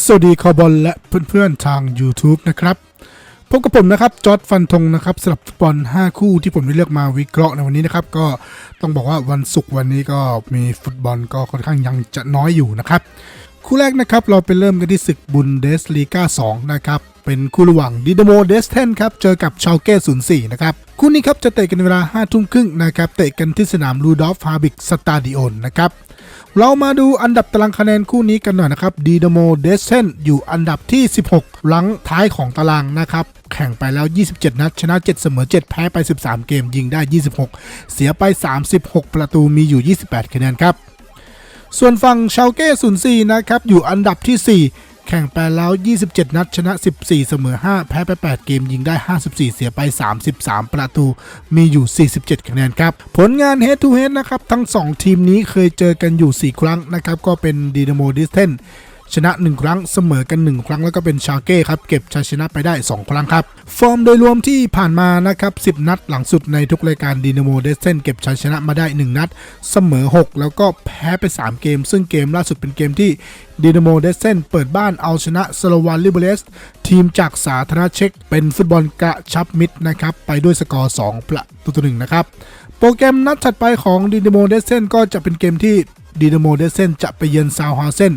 สวัสดีคอบอลและเพื่อนๆทาง YouTube นะครับพบกับผมนะครับจอร์ดฟันธงนะครับสำหรับฟุตบอล5 คู่ที่ผมได้เลือกมาวิเคราะห์ในวันนี้นะครับ ก็ต้องบอกว่าวันศุกร์วันนี้ก็มีฟุตบอลก็ค่อนข้างยังจะน้อยอยู่นะครับ คู่แรกนะครับเราไปเริ่มกันที่ศึกบุนเดสลีกา2นะครับเป็นคู่ระหว่างดินาโมเดสเทนครับเจอกับชาวเก้04นะครับคู่นี้ครับจะเตะกันในเวลา5ทุ่มครึ่งนะครับเตะกันที่สนามลูดอฟฮาบิกสตาดิโอนนะครับ เรามาดูอันดับตารางคะแนนคู่นี้กันหน่อยนะครับดีดโมเดเซนอยู่อันดับที่ 16 หลังท้ายของตารางนะครับ แข่งไปแล้ว 27 นัด ชนะ 7 เสมอ 7 แพ้ไป 13 เกม ยิงได้ 26 เสียไป 36 ประตูมีอยู่ 28 คะแนนครับ ส่วนฝั่งชาวเก้04นะครับ อยู่อันดับที่ 4 แข่งไปแล้ว 27 นัดชนะ 14 เสมอ 5 แพ้ไป 8 เกมยิงได้ 54 เสียไป 33 ประตู มีอยู่ 47 คะแนนครับ ผลงาน head to head นะครับ ทั้ง 2 ทีมนี้เคยเจอกันอยู่ 4 ครั้งนะครับ ก็เป็นดีนาโมดิสเทน ชนะ 1 ครั้งเสมอกัน 1 ครั้งแล้วก็เป็นชาเก้ครับเก็บชัยชนะไปได้ 2 ครั้งครับ ฟอร์มโดยรวมที่ผ่านมานะครับ10 นัดหลังสุดในทุกรายการดีนาโมเดสเซนเก็บชัยชนะมาได้ 1 นัด เสมอ 6 แล้วก็แพ้ไป 3 เกม ซึ่งเกมล่าสุดเป็นเกมที่ดีนาโมเดสเซนเปิดบ้านเอาชนะสโลวานลิเบเลสทีมจากสาธารณเช็กเป็นฟุตบอลกระชับมิตรนะครับไปด้วยสกอร์ 2 ประตูต่อหนึ่งนะครับโปรแกรมนัดถัดไปของดีนาโมเดสเซนก็จะเป็นเกมที่ ดีนาโมเดเซนจะไปเยือนซาวฮาเซน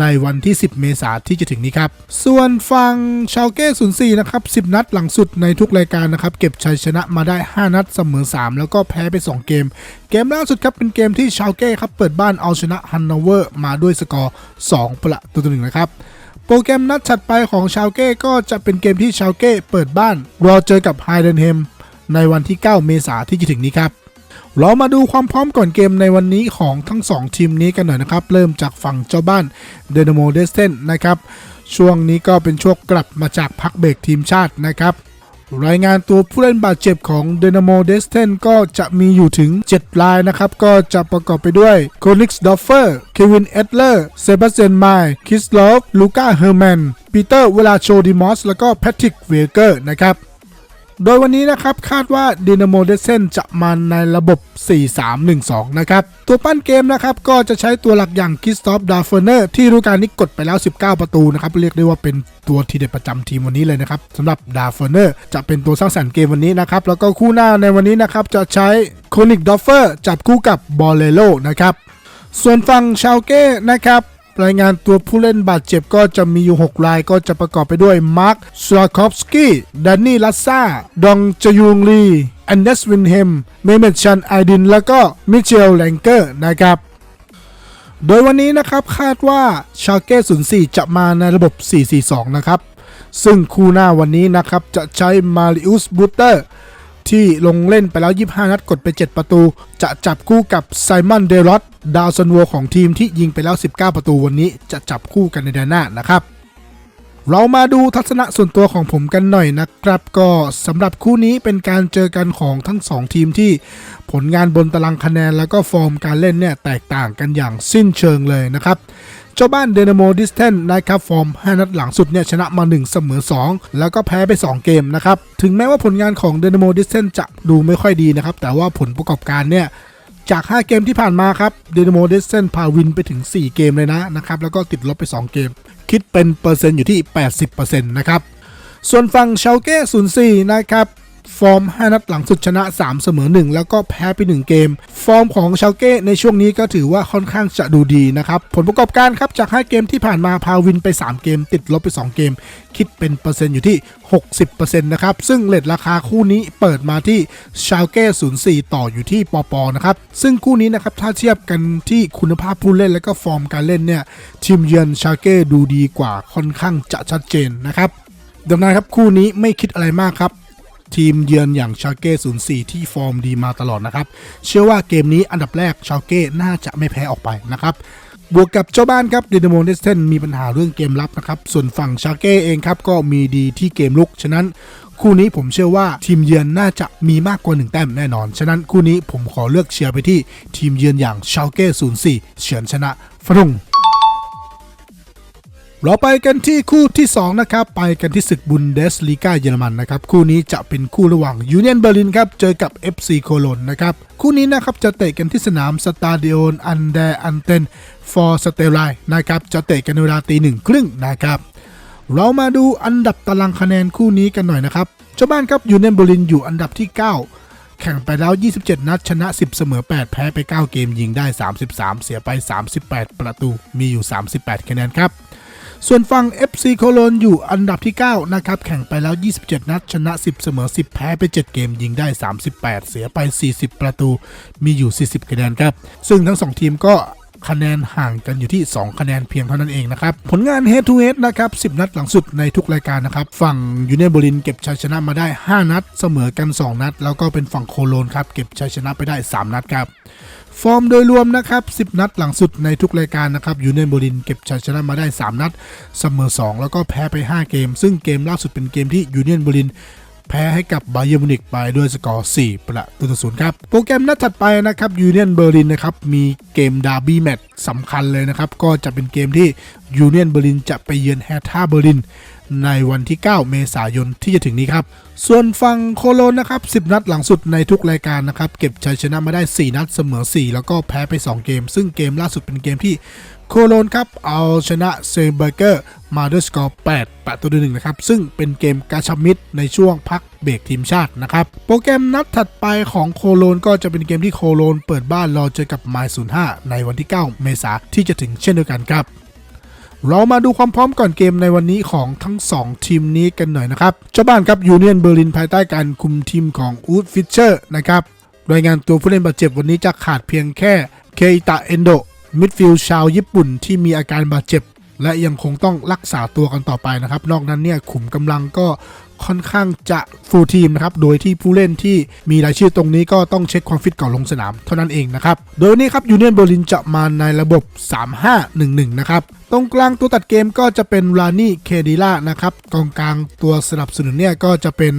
ในวันที่ 10 เมษายนที่จะถึงนี้ครับ ส่วนฝั่งชาวเก้04นะครับ10 นัดหลังสุดในทุกรายการนะครับ เก็บชัยชนะมาได้ 5 นัดเสมอ 3 แล้วก็แพ้ไป 2 เกม เกมล่าสุดครับเป็นเกมที่ชาวเก้ครับเปิดบ้านเอาชนะฮันโนเวอร์มาด้วยสกอร์ 2 ประตูต่อหนึ่งนะครับโปรแกรมนัดถัดไปของชาวเก้ก็จะเป็นเกมที่ชาวเก้เปิดบ้านรอเจอกับไฮเดนเฮมในวันที่ 9 เมษายนที่จะถึงนี้ครับ เรามาดูความพร้อมก่อนเกมในวันนี้ของทั้ง 2 ทีมนี้กันหน่อยนะครับ เริ่มจากฝั่งเจ้าบ้านเดนโมเดสเทนนะครับ ช่วงนี้ก็เป็นช่วงกลับมาจากพักเบรกทีมชาตินะครับ รายงานตัวผู้เล่นบาดเจ็บของเดนโมเดสเทนก็จะมีอยู่ถึง 7 รายนะครับ ก็จะประกอบไปด้วยโคนิกส์ดอฟเฟอร์เควินเอดเลอร์เซบาสเตียนไมล์คิสลอฟลูก้าเฮอร์แมนปีเตอร์เวลาโชดิมอสแล้วก็แพทริกเวเกอร์นะครับ โดยวันนี้นะครับคาดว่าดินาโมเดเซนจะมาในระบบ 4-3-1-2 นะครับ ตัวปั้นเกมนะครับ ก็จะใช้ตัวหลักอย่างคิสตอฟดาเฟอร์เนอร์ที่ฤดูกาลนี้กดไปแล้ว 19 ประตูนะครับ เรียกได้ว่าเป็นตัวทีเด็ดประจำทีมวันนี้เลยนะครับสำหรับดาเฟอร์เนอร์จะเป็นตัวสร้างสรรค์เกมวันนี้นะครับ แล้วก็คู่หน้าในวันนี้นะครับจะใช้โคนิกดอฟเฟอร์จับคู่กับบอลเลโลนะครับส่วนฝั่งชาวเก้นะครับ รายงานตัวผู้เล่นบาดเจ็บก็จะมีอยู่ 6 รายก็จะประกอบไปด้วย มาร์คสลาคอฟสกี้ดานนี่ลัสซาดองจยุงลีแอนเดสวินเฮม เมเมชันไอดิน แล้วก็มิเชลแลงเกอร์นะครับ โดยวันนี้นะครับคาดว่าชาเก้04 จะมาในระบบ 442 นะครับ ซึ่งคู่หน้าวันนี้นะครับจะใช้มาริอุสบูเตอร์ที่ลงเล่นไปแล้ว 25 นัดกดไป 7 ประตู จะจับคู่กับไซมอนเดรอต ดาวซันวัวของทีมที่ยิงไปแล้ว 19 ประตูวันนี้จะจับคู่กันในเดือนหน้านะครับเรามาดูทัศนะส่วนตัวของผมกันหน่อยนะครับ ก็สำหรับคู่นี้เป็นการเจอกันของทั้ง 2 ทีมที่ผลงานบนตารางคะแนนแล้วก็ฟอร์มการเล่นเนี่ยแตกต่างกันอย่างสิ้นเชิงเลยนะครับ เจ้าบ้านเดนโมดิสเทนนะครับฟอร์ม 5 นัดหลังสุดเนี่ยชนะมา 1 เสมอ 2 แล้วก็แพ้ไป 2 เกมนะครับ ถึงแม้ว่าผลงานของเดนโมดิสเทนจะดูไม่ค่อยดีนะครับ แต่ว่าผลประกอบการเนี่ย จาก 5 เกมที่ผ่านมาครับเดนโมเดสเซนพาวินไปถึง 4 เกมเลยนะนะครับ แล้วก็ติดลบไป 2 เกม คิดเป็นเปอร์เซ็นต์อยู่ที่ 80%นะครับ ส่วนฝั่งเชลเก้04 นะครับ ฟอร์ม 5 นัดหลังสุดชนะ 3 เสมอ 1 แล้วก็แพ้ไป 1 เกม ฟอร์มของเชลเก้ในช่วงนี้ก็ถือว่าค่อนข้างจะดูดีนะครับ ผลประกอบการครับจาก 5 เกมที่ผ่านมาพาวินไป 3 เกม ติดลบไป 2 เกม คิดเป็นเปอร์เซ็นต์อยู่ที่ 60%นะครับ ซึ่งเลทราคาคู่นี้เปิดมาที่ชาลเก้04 ต่ออยู่ที่ปอปอนะครับ ซึ่งคู่นี้นะครับถ้าเทียบกันที่คุณภาพผู้เล่นและก็ฟอร์มการเล่นเนี่ยทีมเยือนชาลเก้ดูดีกว่าค่อนข้างจะชัดเจนนะครับดังนั้นครับคู่นี้ไม่คิดอะไรมากครับ ทีมเยือนอย่างชาเก้04ที่ฟอร์มดีมาตลอดนะครับ เชื่อว่าเกมนี้อันดับแรกชาเก้น่าจะไม่แพ้ออกไปนะครับบวกกับเจ้าบ้านครับเดนโมเดสเทนมีปัญหาเรื่องเกมรับนะครับ ส่วนฝั่งชาเก้เองครับก็มีดีที่เกมลุก ฉะนั้นคู่นี้ผมเชื่อว่าทีมเยือนน่าจะมีมากกว่า1แต้มแน่นอน ฉะนั้นคู่นี้ผมขอเลือกเชียร์ไปที่ทีมเยือนอย่างชาเก้04เฉือนชนะฟรุง เราไปกันที่คู่ที่ 2 นะครับ ไปกันที่ศึกบุนเดสลีกาเยอรมันนะครับ คู่นี้จะเป็นคู่ระหว่างยูเนียนเบอร์ลินครับ เจอกับ FC โคโลนนะครับ คู่นี้นะครับจะเตะกันที่สนามสตาดิโอนอันเดอันเตนฟอร์สเตลไลนะครับ จะเตะกันในเวลาตีหนึ่งครึ่งนะครับ เรามาดูอันดับตารางคะแนนคู่นี้กันหน่อยนะครับเจ้าบ้านครับยูเนียนเบอร์ลินอยู่อันดับที่ 9แข่งไปแล้ว 27 นัด ชนะ 10 เสมอ 8 แพ้ไป 9 เกม ยิงได้ 33 เสียไป 38 ประตู มีอยู่ 38 คะแนนครับ ส่วนฝั่ง FC โคโลนอยู่อันดับที่ 9 นะครับ แข่งไปแล้ว 27 นัด ชนะ 10 เสมอ 10 แพ้ไป 7 เกมยิงได้ 38 เสียไป 40 ประตู มีอยู่ 40 คะแนนครับ ซึ่งทั้ง 2 ทีมก็คะแนนห่างกันอยู่ที่ 2 คะแนนเพียงเท่านั้นเองนะครับ ผลงาน Head to Head นะครับ 10 นัดหลังสุดในทุกรายการนะครับ ฝั่งยูเนยนบลินเก็บชัยชนะมาได้ 5 นัด เสมอกัน 2 นัด แล้วก็เป็นฝั่งโคโลนครับเก็บชัยชนะไปได้ 3 นัดครับ ฟอร์มโดยรวมนะครับ 10 นัดหลังสุดในทุกรายการนะครับยูเนียนโบลินเก็บชัยชนะมาได้ 3 นัดเสมอ 2 แล้วก็แพ้ไป 5 เกม ซึ่งเกมล่าสุดเป็นเกมที่ยูเนียนโบลินแพ้ให้กับบาเยอร์มูนิกไปด้วยสกอร์ 4 ประตูต่อศูนย์ครับ โปรแกรมนัดถัดไปนะครับยูเนียนเบอร์ลินนะครับ มีเกมดาร์บี้แมตช์สำคัญเลยนะครับ ก็จะเป็นเกมที่ยูเนียนเบอร์ลินจะไปเยือนแฮท่าเบอร์ลิน ในวันที่ 9 เมษายนที่จะถึงนี้ครับ ส่วนฝั่งโคโลนนะครับ 10 นัดหลังสุดในทุกรายการนะครับ เก็บชัยชนะมาได้ 4 นัดเสมอ 4 แล้วก็แพ้ไป 2 เกม ซึ่งเกมล่าสุดเป็นเกมที่โคโลนครับ เอาชนะเซเบอร์เกอร์มาด้วยสกอร์8ประตูต่อหนึ่งนะครับ ซึ่งเป็นเกมกาชับมิดในช่วงพักเบรกทีมชาตินะครับ โปรแกรมนัดถัดไปของโคโลนก็จะเป็นเกมที่โคโลนเปิดบ้านรอเจอกับไมล์05ในวันที่ 9 เมษายนที่จะถึงเช่นเดียวกันครับ เรามาดูความพร้อมก่อนเกมในวันนี้ของทั้ง 2 ทีมนี้กันหน่อยนะครับ เจ้าบ้านครับยูเนียนเบอร์ลินภายใต้การคุมทีมของอูดฟิชเชอร์นะครับรายงานตัวผู้เล่นบาดเจ็บวันนี้จะขาดเพียงแค่เคอิตะเอนโดมิดฟิลด์ชาวญี่ปุ่นที่มีอาการบาดเจ็บ และยังคงต้องรักษาตัวกันต่อไปนะครับ นอกนั้นเนี่ยขุมกำลังก็ ค่อนข้างจะฟูลทีมนะครับ โดยที่ผู้เล่นที่มีรายชื่อตรงนี้ก็ต้องเช็คความฟิตก่อนลงสนามเท่านั้นเองนะครับ โดยนี้ครับยูเนียนเบอร์ลินจะมาในระบบ 3-5-1-1 นะครับ ตรงกลางตัวตัดเกมก็จะเป็นรานี่เคดิล่านะครับ กองกลางตัวสนับสนุนเนี่ยก็จะเป็น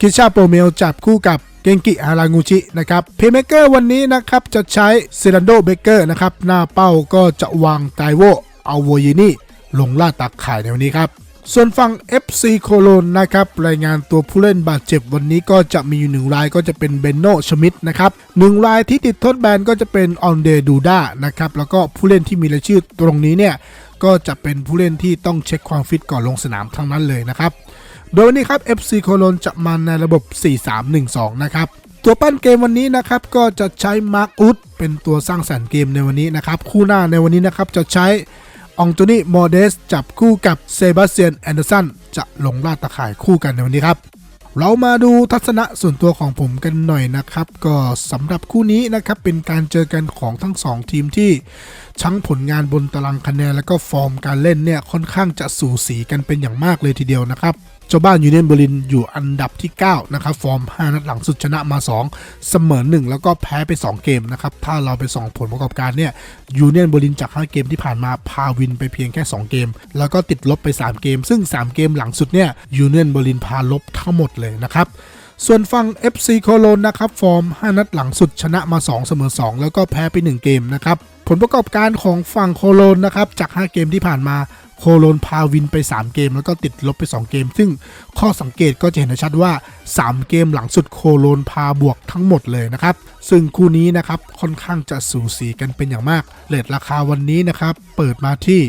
คิชาโปเมลจับคู่กับเกงกิฮารางูชินะครับ เพย์เมเกอร์วันนี้นะครับจะใช้เซรันโดเบเกอร์นะครับ หน้าเป้าก็จะวางไตโวเอาโวยินี่ลงล่าตักข่ายในวันนี้ครับ ส่วนฝั่ง FC โคโลนนะครับรายงานตัวผู้เล่นบาดเจ็บวันนี้ก็จะมีอยู่หนึ่งรายก็จะเป็นเบนโนชมิดนะครับหนึ่งรายที่ติดโทษแบนก็จะเป็นออนเดดูด้านะครับแล้วก็ผู้เล่นที่มีรายชื่อตรงนี้เนี่ยก็จะเป็นผู้เล่นที่ต้องเช็คความฟิตก่อนลงสนามทั้งนั้นเลยนะครับโดยวันนี้ครับ FC โคโลนจะมาในระบบ 4-3-1-2 นะครับตัวปั้นเกมวันนี้นะครับก็จะใช้มาร์คอุดเป็นตัวสร้างสรรค์เกมในวันนี้นะครับคู่หน้าในวันนี้นะครับจะใช้ องโตนีมอเดสจับคู่กับเซบาสเตียนแอนเดอร์สันจะลงลาดตะข่ายคู่กันในวันนี้ครับ เรามาดูทัศนะส่วนตัวของผมกันหน่อยนะครับ ก็สำหรับคู่นี้นะครับเป็นการเจอกันของทั้ง 2 ทีมที่ชั้งผลงานบนตารางคะแนนและก็ฟอร์มการเล่นเนี่ยค่อนข้างจะสูสีกันเป็นอย่างมากเลยทีเดียวนะครับ เจ้าบ้านยูเนียนเบอร์ลินอยู่อันดับที่ 9 นะครับ ฟอร์ม 5 นัดหลังสุดชนะมา 2 เสมอ 1 แล้วก็แพ้ไป 2 เกมนะครับ ถ้าเราไปส่องผลประกอบการเนี่ยยูเนียนเบอร์ลินจาก 5 เกมที่ผ่านมาพาวินไปเพียงแค่ 2 เกม แล้วก็ติดลบไป 3 เกม ซึ่ง 3 เกมหลังสุดเนี่ยยูเนียนเบอร์ลินพาลบทั้งหมดเลยนะครับส่วนฝั่ง FC โคโลนนะครับ ฟอร์ม 5 นัดหลังสุดชนะมา 2 เสมอ 2 แล้วก็แพ้ไป 1 เกมนะครับ ผลประกอบการของฝั่งโคโลนนะครับ จาก 5 เกมที่ผ่านมา โคโลนพาวินไป 3 เกม แล้วก็ติดลบไป 2 เกม ซึ่งข้อสังเกตก็จะเห็นได้ชัดว่า 3 เกมหลังสุดโคโลนพาบวกทั้งหมดเลยนะครับ ซึ่งคู่นี้นะครับค่อนข้างจะสูสีกันเป็นอย่างมากเลทราคาวันนี้นะครับเปิดมาที่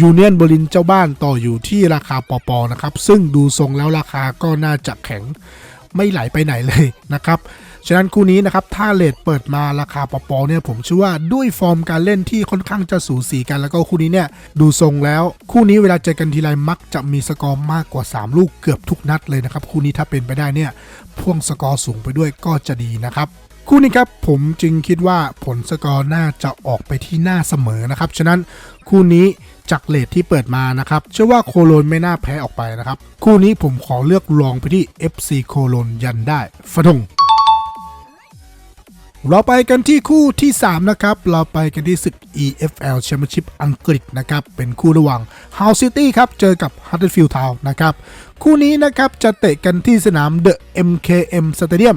ยูเนียนบรินเจ้าบ้านต่ออยู่ที่ราคาปอปอนะครับ ซึ่งดูทรงแล้วราคาก็น่าจะแข็งไม่ไหลไปไหนเลยนะครับ ฉะนั้นคู่นี้นะครับถ้าเลทเปิดมาราคาปอปอเนี่ยผมเชื่อว่าด้วยฟอร์มการเล่นที่ค่อนข้างจะสูสีกันแล้วก็คู่นี้เนี่ยดูทรงแล้ว คู่นี้เวลาเจอกันทีไรมักจะมีสกอร์มากกว่า 3 ลูกเกือบทุกนัดเลยนะครับคู่นี้ถ้าเป็นไปได้เนี่ยพ่วงสกอร์สูงไปด้วยก็จะดีนะครับคู่นี้ครับผมจึงคิดว่าผลสกอร์น่าจะออกไปที่หน้าเสมอนะครับฉะนั้นคู่นี้จากเลทที่เปิดมานะครับ เชื่อว่าโคโลนไม่น่าแพ้ออกไปนะครับ คู่นี้ผมขอเลือกลองไปที่ FC โคโลนยันได้ฟะทง เราไปกันที่คู่ที่ 3 นะครับ เราไปกันที่ศึก EFL Championship อังกฤษนะครับ เป็นคู่ระหว่าง Hull City ครับ เจอกับ Huddersfield Town นะครับ คู่นี้นะครับจะเตะกันที่สนาม The MKM Stadium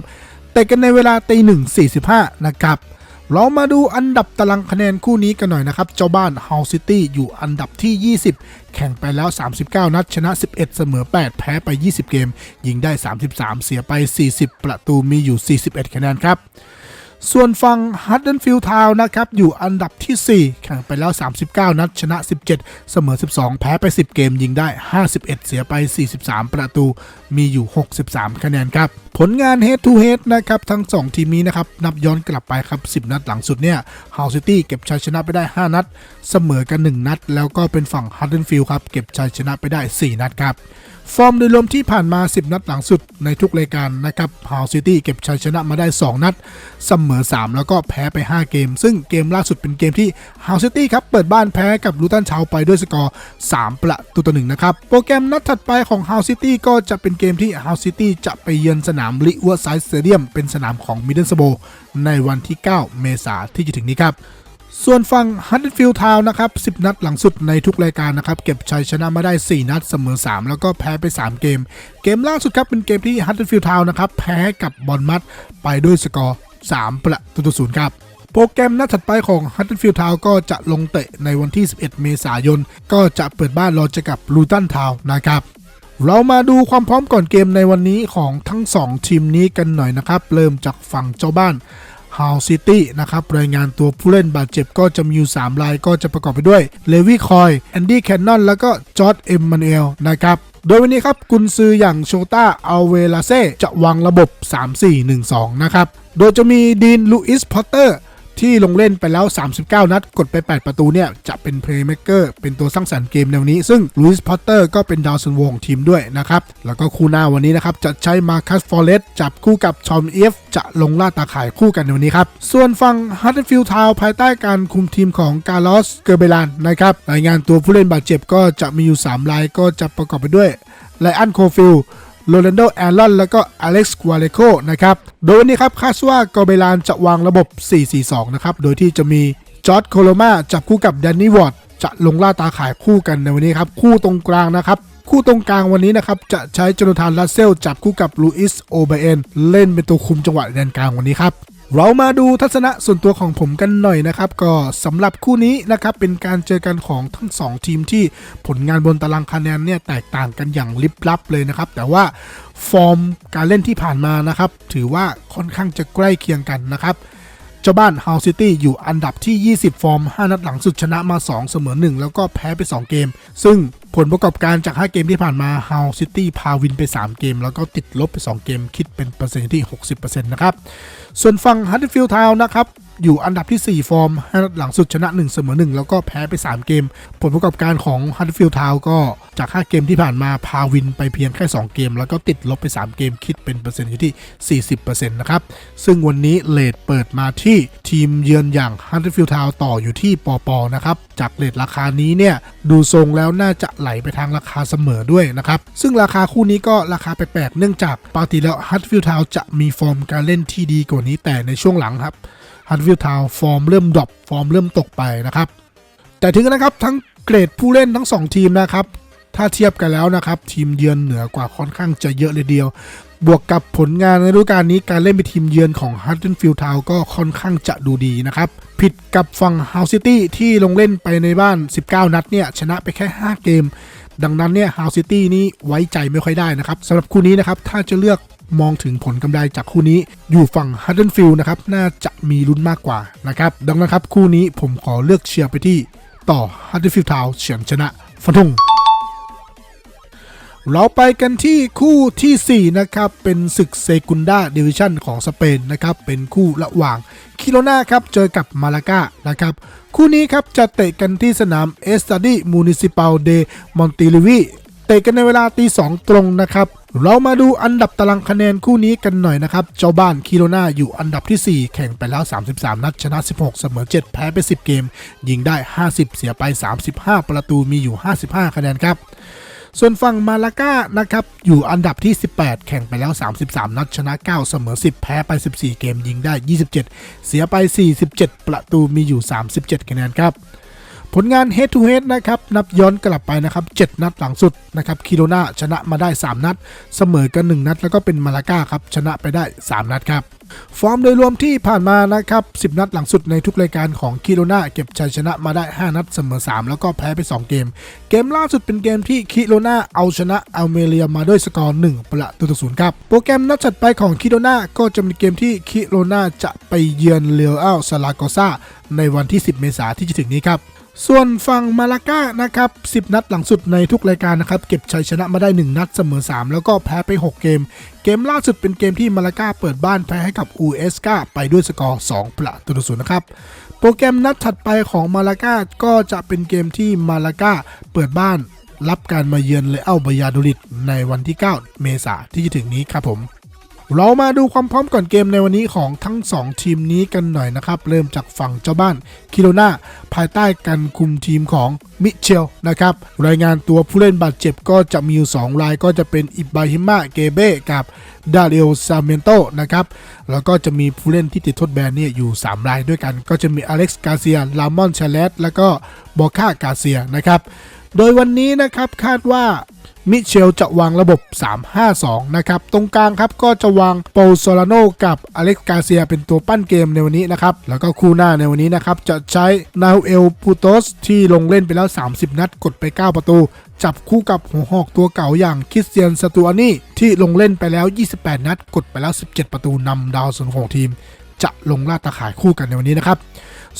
เตะกันในเวลาตีหนึ่งสี่สิบห้านะครับ เรามาดูอันดับตารางคะแนนคู่นี้กันหน่อยนะครับ เจ้าบ้าน h o u s City อยู่อันดับที่ 20 แข่งไปแล้ว 39 นัด ชนะ 11 เสมอ 8 แพ้ไป 20 เกม ยิงได้ 33 เสียไป 40 ประตูมีอยู่ 41 คะแนนครับ ส่วนฝั่ง h u d d e r f i e l d Town นะครับ อยู่อันดับที่ 4 แข่งไปแล้ว 39 นัด ชนะ 17 เสมอ 12 แพ้ไป 10 เกมยิงได้ 51 เสียไป 43 ประตูมีอยู่ 63 คะแนนครับ ผลงาน Head to Head นะครับ ทั้ง 2 ทีมนี้นะครับ นับย้อนกลับไปครับ 10 นัดหลังสุดเนี่ย h o u s City เก็บชัยชนะไปได้ 5 นัด เสมอกัน 1 นัด แล้วก็เป็นฝั่ง h u d d e r f i e l d ครับเก็บชัยชนะไปได้ 4 นัดครับ ฟอร์มโดยรวมที่ผ่านมา 10 นัดหลังสุดในทุกรายการนะครับฮาวซิตี้เก็บชัยชนะมาได้ 2 นัด เสมอ 3 แล้วก็แพ้ไป 5 เกม ซึ่งเกมล่าสุดเป็นเกมที่ฮาวซิตี้ครับ เปิดบ้านแพ้กับลูตันเชาไปด้วยสกอร์ 3 ประตูต่อหนึ่งนะครับ โปรแกรมนัดถัดไปของฮาวซิตี้ก็จะเป็นเกมที่ฮาวซิตี้จะไปเยือนสนามลิเวอร์ไซด์สเตเดียมเป็นสนามของมิดเดิลสโบในวันที่ 9 เมษายนที่จะถึงนี้ครับ ส่วนฝั่งฮัตฟิลด์ทาวนะครับ 10 นัดหลังสุดในทุกรายการนะครับ เก็บชัยชนะมาได้ 4 นัดเสมอ 3 แล้วก็แพ้ไป 3 เกม เกมล่าสุดครับเป็นเกมที่ฮัตฟิลด์ทาวนะครับ แพ้กับบอลมัดไปด้วยสกอร์ 3 ประตูต่อศูนย์ครับ โปรแกรมนัดถัดไปของฮัตเ f ฟิลด์ทาวก็จะลงเตะในวันที่ 11 เมษายน ก็จะเปิดบ้านรอเจอกับลูตันทาวนะครับเรามาดูความพร้อมก่อนเกมในวันนี้ของทั้ง 2 ทีมนี้กันหน่อยนะครับ เริ่มจากฝั่งเจ้าบ้าน ฮาวซิตี้นะครับรายงานตัวผู้เล่นบาดเจ็บก็จะมีอยู่3รายก็จะประกอบไปด้วยเลวี่คอยแอนดี้แคนนอนแล้วก็จอร์ดเอ็มมานเอลนะครับโดยวันนี้ครับกุนซืออย่างโชต้าอัลเวลาเซ่จะวางระบบ 3-4-1-2 นะครับ โดยจะมีดีนลูอิสพอตเตอร์ ที่ลงเล่นไปแล้ว 39 นัด กดไป 8 ประตูเนี่ย จะเป็นเพลย์เม k เกอร์เป็นตัวสร้างสรรค์เกมแนวนี้ ซึ่งลูอิสพอตเตอร์ก็เป็นดาวซันโวของทีมด้วยนะครับ แล้วก็คู่หน้าวันนี้นะครับ จะใช้มาคัสฟอร์เรสจับคู่กับชอมเอฟจะลงล่าตาข่ายคู่กันในวันนี้ครับ ส่วนฝั่งฮัตเทฟิลด์ทาวภายใต้การคุมทีมของกาลอสเกอร์เบลานนะครับรายงานตัวผู้เล่นบาดเจ็บก็จะมีอยู่ 3 รายก็จะประกอบไปด้วยไลอันโคฟิล โรนัลโดแอรลอนแล้วก็อเล็กซ์กัวเลโคนะครับ โดยวันนี้ครับคาดว่ากอเบลานจะวางระบบ 4-4-2 นะครับ โดยที่จะมีจอร์ดโคโลมาจับคู่กับแดนนี่วอร์ดจะลงล่าตาขายคู่กันในวันนี้ครับ คู่ตรงกลางนะครับ คู่ตรงกลางวันนี้นะครับ จะใช้จนาธานลัสเซลจับคู่กับลูอิสโอเบเอนเล่นเป็นตัวคุมจังหวะแดนกลางวันนี้ครับ เรามาดูทัศนะส่วนตัวของผมกันหน่อยนะครับ ก็สำหรับคู่นี้นะครับเป็นการเจอกันของทั้ง 2 ทีมที่ผลงานบนตารางคะแนนเนี่ยแตกต่างกันอย่างลิบลับเลยนะครับ แต่ว่าฟอร์มการเล่นที่ผ่านมานะครับ ถือว่าค่อนข้างจะใกล้เคียงกันนะครับ เจ้าบ้าน h าวซิตี้อยู่อันดับที่ 20 ฟอร์ม 5 นัดหลังสุดชนะมา 2 เสมอ 1 แล้วก็แพ้ไป 2 เกม ซึ่งผลประกอบการจาก 5 เกมที่ผ่านมา h าวซิตี้พาวินไป 3 เกม แล้วก็ติดลบไป 2 เกม คิดเป็นเปอร์เซ็นต์ที่ 60%นะครับ ส่วนฝั่งฮัตติฟิลด์ทาวนะครับ อยู่อันดับที่ 4 ฟอร์ม5นัดหลังสุดชนะ1เสมอ1แล้วก็แพ้ไป 3 เกม ผลประกอบการของ Huddersfield Town ก็จาก 5 เกมที่ผ่านมาพาวินไปเพียงแค่ 2 เกม แล้วก็ติดลบไป 3 เกมคิดเป็นเปอร์เซ็นต์อยู่ที่ 40%นะครับ ซึ่งวันนี้เลทเปิดมาที่ทีมเยือนอย่าง Huddersfield Town ต่ออยู่ที่ปอปอนะครับจากเลทราคานี้เนี่ยดูทรงแล้วน่าจะไหลไปทางราคาเสมอด้วยนะครับซึ่งราคาคู่นี้ก็ราคาแปลกๆเนื่องจากปกติแล้ว Huddersfield Town จะมีฟอร์มการเล่นที่ดีกว่านี้แต่ในช่วงหลังครับ ฮัตวิลทาวฟอร์มเริ่มดรอปฟอร์มเริ่มตกไปนะครับ แต่ถึงนะครับทั้งเกรดผู้เล่นทั้ง 2 ทีมนะครับ ถ้าเทียบกันแล้วนะครับ ทีมเยือนเหนือกว่าค่อนข้างจะเยอะเลยเดียว บวกกับผลงานในฤดูกาลนี้การเล่นเป็นทีมเยือนของ h u d d e r f i e l d Town ก็ค่อนข้างจะดูดีนะครับ ผิดกับฝั่ง House City ที่ลงเล่นไปในบ้าน 19 นัดเนี่ยชนะไปแค่ 5 เกมดังนั้นเนี่ย House City นี่ไว้ใจไม่ค่อยได้นะครับสำหรับคู่นี้นะครับ ถ้าจะเลือก มองถึงผลกำไรจากคู่นี้อยู่ฝั่ง h u d d e r f i e l d นะครับน่าจะมีลุ้นมากกว่านะครับดังนั้นครับคู่นี้ผมขอเลือกเชียร์ไปที่ต่อ h u d d e r f i e l d Town เฉือนชนะฟันธงเราไปกันที่คู่ทีสี่ 4 นะครับ เป็นศึกเซกุนดาดิวิชันของสเปนนะครับ เป็นคู่ระหว่างคิโลนาครับ เจอกับมาลากานะครับ คู่นี้ครับ จะเตะกันที่สนามเอสตาดีมูนิซิปาลเดมอนติลิวีเตะกันในเวลาตีสองตรงนะครับ เรามาดูอันดับตารางคะแนนคู่นี้กันหน่อยนะครับ เจ้าบ้านคิโลนาอยู่อันดับที่ 4 แข่งไปแล้ว 33 นัดชนะ 16 เสมอ 7 แพ้ไป 10 เกม ยิงได้ 50 เสียไป 35 ประตูมีอยู่ 55 คะแนนครับ ส่วนฝั่งมาลาก้านะครับ อยู่อันดับที่ 18 แข่งไปแล้ว 33 นัดชนะ 9 เสมอ 10 แพ้ไป 14 เกม ยิงได้ 27 เสียไป 47 ประตูมีอยู่ 37 คะแนนครับ ผลงาน head to head นะครับนับย้อนกลับไปนะครับ 7 นัดหลังสุดนะครับคิโรนาชนะมาได้ 3 นัด เสมอกัน 1 นัด แล้วก็เป็นมาลาก้าครับชนะไปได้ 3 นัดครับฟอร์มโดยรวมที่ผ่านมานะครับ 10 นัดหลังสุดในทุกรายการของคิโรนาเก็บชัยชนะมาได้ 5 นัดเสมอ 3 แล้วก็แพ้ไป 2 เกม เกมล่าสุดเป็นเกมที่คิโรนาเอาชนะอัลเมเรียมาด้วยสกอร์ 1 ประตูต่อศูนย์ครับ โปรแกรมนัดถัดไปของคิโรนาก็จะเป็นเกมที่คิโรนาจะไปเยือนเรียวอัลซาลาโกซาในวันที่ 10 เมษายนที่จะถึงนี้ครับ ส่วนฝั่งมาลาก้านะครับ10 นัดหลังสุดในทุกรายการนะครับเก็บชัยชนะมาได้ 1 นัดเสมอ 3 แล้วก็แพ้ไป 6 เกม เกมล่าสุดเป็นเกมที่มาลาก้าเปิดบ้านแพ้ให้กับอูเอสกาไปด้วยสกอร์ 2 ประตูต่อศูนย์นะครับโปรแกรมนัดถัดไปของมาลาก้าก็จะเป็นเกมที่มาลาก้าเปิดบ้านรับการมาเยือนเลเอัลบายาโดริดในวันที่ 9 เมษาที่จะถึงนี้ครับผม เรามาดูความพร้อมก่อนเกมในวันนี้ของทั้ง 2 ทีมนี้กันหน่อยนะครับ เริ่มจากฝั่งเจ้าบ้านคิโรนาภายใต้การคุมทีมของมิเชลนะครับ รายงานตัวผู้เล่นบาดเจ็บก็จะมีอยู่2รายก็จะเป็นอิบาฮิมาเกเบกับดาเรลซาเมนโตนะครับ แล้วก็จะมีผู้เล่นที่ติดโทษแบนเนี่ยอยู่ 3 รายด้วยกัน ก็จะมีอเล็กซ์กาเซียลามอนชาเลสแล้วก็บอค่ากาเซียนะครับ โดยวันนี้นะครับคาดว่า มิเชลจะวางระบบ 3-5-2 นะครับ ตรงกลางครับก็จะวางโปโซลาโนกับอเล็กซ์กาเซียเป็นตัวปั้นเกมในวันนี้นะครับ แล้วก็คู่หน้าในวันนี้นะครับ จะใช้นาเอลปูโตสที่ลงเล่นไปแล้ว 30 นัดกดไป 9 ประตู จับคู่กับหัวหอกตัวเก่าอย่างคริสเตียนสตูอานี่ที่ลงเล่นไปแล้ว 28 นัดกดไปแล้ว 17 ประตูนำดาวส่วนของทีม จะลงล่าตาข่ายคู่กันในวันนี้นะครับ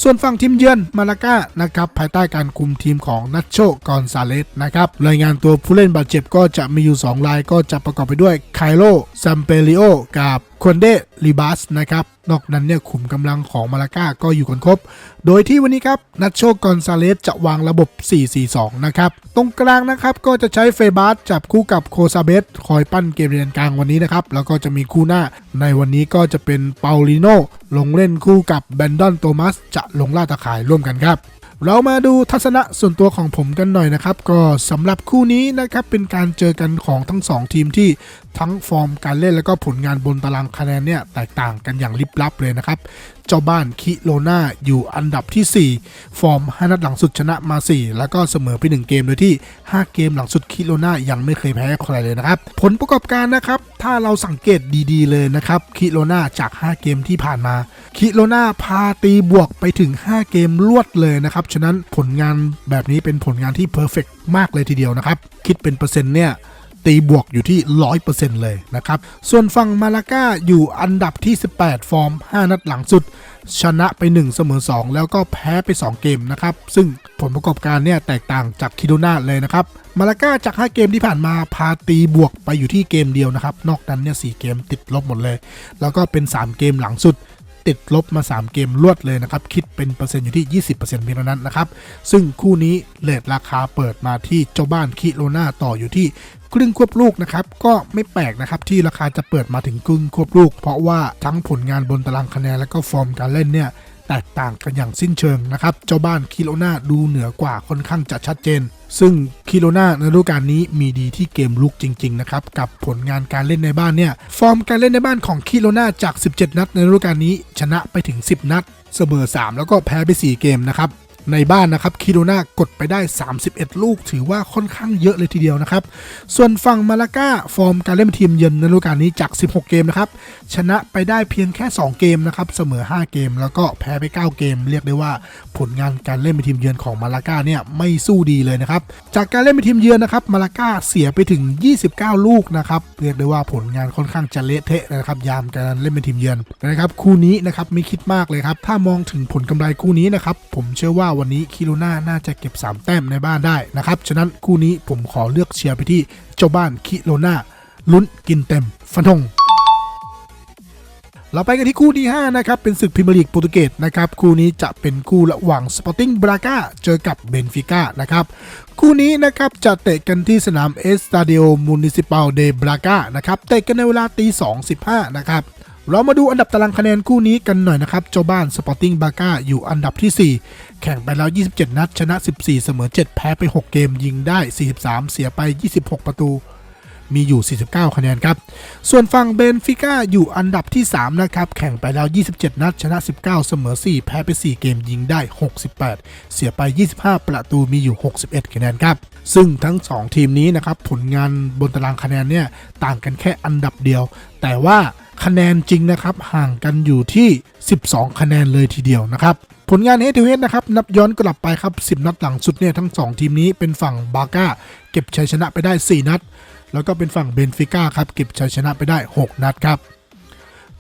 ส่วนฝั่งทีมเยือนมาลาก้านะครับภายใต้การคุมทีมของนัชโชกอนซาเลสนะครับรายงานตัวผู้เล่นบาดเจ็บก็จะมีอยู่ 2 รายก็จะประกอบไปด้วยไคโลซัมเปริโอกับควนเดลิบัสนะครับ นอกนั้นเนี่ยขุมกำลังของมาลาก้าก็อยู่กันครบ โดยที่วันนี้ครับนัชโชกอนซาเลสจะวางระบบ 4-4-2 นะครับ ตรงกลางนะครับก็จะใช้เฟบัสจับคู่กับโคซาเบสคอยปั้นเกมเรียนกลางวันนี้นะครับ แล้วก็จะมีคู่หน้า ในวันนี้ก็จะเป็นเปาลิโนลงเล่นคู่กับแบนดอนโทมัสจะลงล่าตาข่ายร่วมกันครับเรามาดูทัศนะส่วนตัวของผมกันหน่อยนะครับ ก็สำหรับคู่นี้นะครับเป็นการเจอกันของทั้ง 2 ทีมที่ ทั้งฟอร์มการเล่นแล้วก็ผลงานบนตารางคะแนนเนี่ยแตกต่างกันอย่างลิบลับเลยนะครับ เจ้าบ้านคิโลนาอยู่อันดับที่ 4 ฟอร์ม5นัดหลังสุดชนะมา 4 แล้วก็เสมอไป 1 เกมโดยที่ 5 เกมหลังสุดคิโลนายังไม่เคยแพ้ใครเลยนะครับ ผลประกอบการนะครับ ถ้าเราสังเกตดีๆเลยนะครับคิโลนาจาก 5 เกมที่ผ่านมาคิโลนาพาตีบวกไปถึง 5 เกมรวดเลยนะครับฉะนั้นผลงานแบบนี้เป็นผลงานที่เพอร์เฟกมากเลยทีเดียวนะครับคิดเป็นเปอร์เซ็นต์เนี่ย ตีบวกอยู่ที่ 100%เลยนะครับ ส่วนฝั่งมาลาก้าอยู่อันดับที่ 18 ฟอร์ม 5 นัดหลังสุด ชนะไป 1 เสมอ 2 แล้วก็แพ้ไป 2 เกมนะครับ ซึ่งผลประกอบการเนี่ยแตกต่างจากคิโดนาเลยนะครับ มาลาก้าจาก 5 เกมที่ผ่านมาพาตีบวกไปอยู่ที่เกมเดียวนะครับ นอกนั้นเนี่ย4เกมติดลบหมดเลย แล้วก็เป็น 3 เกมหลังสุดติดลบมา 3 เกมรวดเลยนะครับ คิดเป็นเปอร์เซ็นต์อยู่ที่ 20%เพียงเท่านั้นนะครับ ซึ่งคู่นี้เลทราคาเปิดมาที่เจ้าบ้านคิโลนาต่ออยู่ที่ ครึ่งควบลูกนะครับก็ไม่แปลกนะครับที่ราคาจะเปิดมาถึงครึ่งควบลูก เพราะว่าทั้งผลงานบนตารางคะแนนและก็ฟอร์มการเล่นเนี่ยแตกต่างกันอย่างสิ้นเชิงนะครับ เจ้าบ้านคิโลนาดูเหนือกว่าค่อนข้างจะชัดเจน ซึ่งคิโลนาในฤดูกาลนี้มีดีที่เกมลุกจริงๆนะครับ กับผลงานการเล่นในบ้านเนี่ย ฟอร์มการเล่นในบ้านของคิโลนาจาก 17 นัดในฤดูกาลนี้ชนะไปถึง 10 นัด เสมอ 3 แล้วก็แพ้ไป 4 เกมนะครับ ในบ้านนะครับคิโรนากดไปได้ 31 ลูก ถือว่าค่อนข้างเยอะเลยทีเดียวนะครับ ส่วนฝั่งมาลาก้าฟอร์มการเล่นทีมเยือนในฤดูกาลนี้จาก 16 เกมนะครับ ชนะไปได้เพียงแค่ 2 เกมนะครับเสมอ 5 เกม แล้วก็แพ้ไป 9 เกม เรียกได้ว่าผลงานการเล่นเป็นทีมเยือนของมาลาก้าเนี่ยไม่สู้ดีเลยนะครับจากการเล่นเป็นทีมเยือนนะครับมาลาก้าเสียไปถึง 29 ลูกนะครับเรียกได้ว่าผลงานค่อนข้างจะเละเทะนะครับยามการเล่นเป็นทีมเยือนนะครับคู่นี้นะครับไม่คิดมากเลยครับถ้ามองถึงผลกำไรคู่นี้นะครับผมเชื่อว่าวันนี้คิโรนาน่าจะเก็บ 3 แต้มในบ้านได้นะครับ ฉะนั้นคู่นี้ผมขอเลือกเชียร์ไปที่เจ้าบ้านคิโรนาลุ้นกินเต็มฟันธงเราไปกันที่คู่ที่ 5 นะครับ เป็นศึกพรีเมียร์ลีกโปรตุเกสนะครับ คู่นี้จะเป็นคู่ระหว่างสปอร์ติ้งบราก้าเจอกับเบนฟิก้านะครับ คู่นี้นะครับจะเตะกันที่สนามเอสตาเดโอมูนิซิปาลเดบราก้านะครับ เตะกันในเวลาตี2.15นะครับ เรามาดูอันดับตารางคะแนนคู่นี้กันหน่อยนะครับ เจ้าบ้านสปอร์ติ้งบราก้าอยู่อันดับที่ 4 แข่งไปแล้ว 27 นัด ชนะ 14 เสมอ 7 แพ้ไป 6 เกม ยิงได้ 43 เสียไป 26 ประตู มีอยู่ 49 คะแนนครับ ส่วนฝั่งเบนฟิก้าอยู่อันดับที่ 3 นะครับ แข่งไปแล้ว 27 นัด ชนะ 19 เสมอ 4 แพ้ไป 4 เกม ยิงได้ 68 เสียไป 25 ประตู มีอยู่ 61 คะแนนครับ ซึ่งทั้ง 2 ทีมนี้นะครับ ผลงานบนตารางคะแนนเนี่ย ต่างกันแค่อันดับเดียว แต่ว่า คะแนนจริงนะครับ ห่างกันอยู่ที่ 12 คะแนนเลยทีเดียวนะครับ ผลงานเฮดทูเฮดนะครับ นับย้อนกลับไปครับ 10 นัดหลังสุดเนี่ยทั้ง 2 ทีมนี้เป็นฝั่งบาก้าเก็บชัยชนะไปได้ 4 นัด แล้วก็เป็นฝั่งเบนฟิก้าครับเก็บชัยชนะไปได้ 6 นัดครับ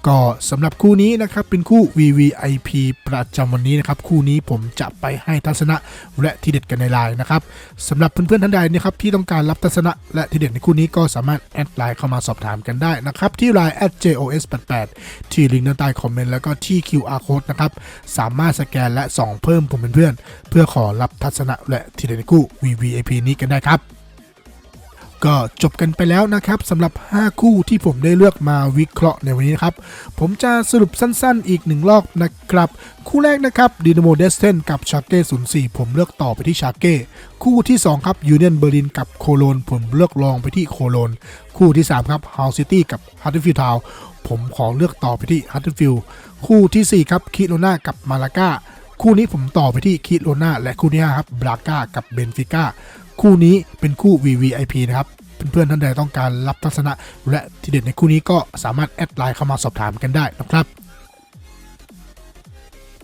ก็สำหรับคู่นี้นะครับเป็นคู่ VVIP ประจำวันนี้นะครับคู่นี้ผมจะไปให้ทัศนะและทีเด็ดกันในไลน์นะครับสำหรับเพื่อนๆท่านใดนะครับที่ต้องการรับทัศนะและทีเด็ดในคู่นี้ก็สามารถแอดไลน์เข้ามาสอบถามกันได้นะครับที่ไลน์ @jos88 ที่ลิงก์ด้านใต้คอมเมนต์แล้วก็ที่ QR code นะครับสามารถสแกนและส่องเพิ่มผมเป็นเพื่อนเพื่อขอรับทัศนะและทีเด็ดในคู่ VVIP นี้กันได้ครับ ก็จบกันไปแล้วนะครับสำหรับ 5 คู่ที่ผมได้เลือกมาวิเคราะห์ในวันนี้นะครับ ผมจะสรุปสั้นๆ อีกหนึ่งรอบนะครับ คู่แรกนะครับดินาโมเดสเทนกับชาเก้04 ผมเลือกต่อไปที่ชาเก้คู่ที่ 2 ครับยูเนียนเบอร์ลินกับโคโลน ผมเลือกรองไปที่โคโลน คู่ที่ 3 ครับฮาวซิตี้กับฮัตเทอร์ฟิลด์ทาวผมขอเลือกต่อไปที่ฮัตเทอร์ฟิลด์คู่ทีสี่ 4 ครับคิโรนากับมาลาก้าคู่นี้ผมต่อไปที่คิโรนาและคู่ที่5ครับบราก้ากับเบนฟิก้า คู่นี้เป็นคู่ VVIP นะครับเพื่อนๆท่านใดต้องการรับทัศนะและทีเด็ดในคู่นี้ก็สามารถแอดไลน์เข้ามาสอบถามกันได้นะครับ